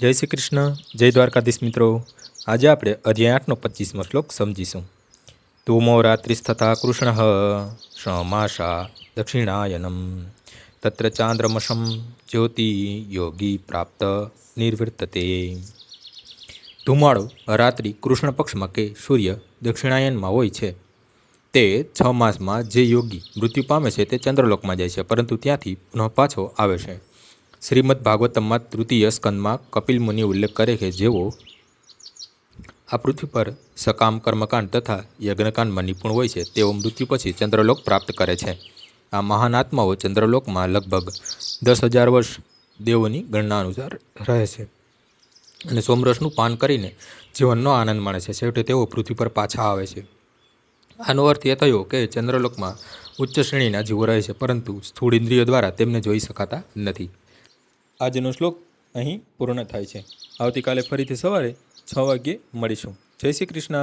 જય શ્રી કૃષ્ણ, જય દ્વારકાધીશ મિત્રો. આજે આપણે અધ્યાય આઠનો પચીસમો શ્લોક સમજીશું. ધૂમો રાત્રિસ્થતા કૃષ્ણ ક્ષમાશા દક્ષિણાયનમ. તત્ર ચાંદ્રમશમ જ્યોતિ યોગી પ્રાપ્ત નિર્વૃત્તતે ધુમાડો રાત્રિ કૃષ્ણ પક્ષમાં કે સૂર્ય દક્ષિણાયનમાં હોય છે, તે છ માસમાં જે યોગી મૃત્યુ પામે છે તે ચંદ્રલોકમાં જાય છે, પરંતુ ત્યાંથી પુનઃ પાછો આવે છે. શ્રીમદ ભાગવતમમાં તૃતીય સ્કંદમાં કપિલ મુનિ ઉલ્લેખ કરે કે જેઓ આ પૃથ્વી પર સકામ, કર્મકાંડ તથા યજ્ઞકાંડમાં નિપુણ હોય છે. તેઓ મૃત્યુ પછી ચંદ્રલોક પ્રાપ્ત કરે છે. આ મહાન આત્માઓ ચંદ્રલોકમાં લગભગ દસ હજાર વર્ષ દેવોની ગણના અનુસાર રહે છે અને સોમરસનું પાન કરીને જીવનનો આનંદ માણે છે. છેવટે તેઓ પૃથ્વી પર પાછા આવે છે. આનો અર્થ એ થયો કે ચંદ્રલોકમાં ઉચ્ચ શ્રેણીના જીવો રહે છે, પરંતુ સ્થૂળ ઇન્દ્રિયો દ્વારા તેમને જોઈ શકાતા નથી. આજનો શ્લોક અહીં પૂર્ણ થાય છે. આવતીકાલે ફરીથી સવારે છ વાગ્યે મળીશું. જય શ્રી કૃષ્ણ.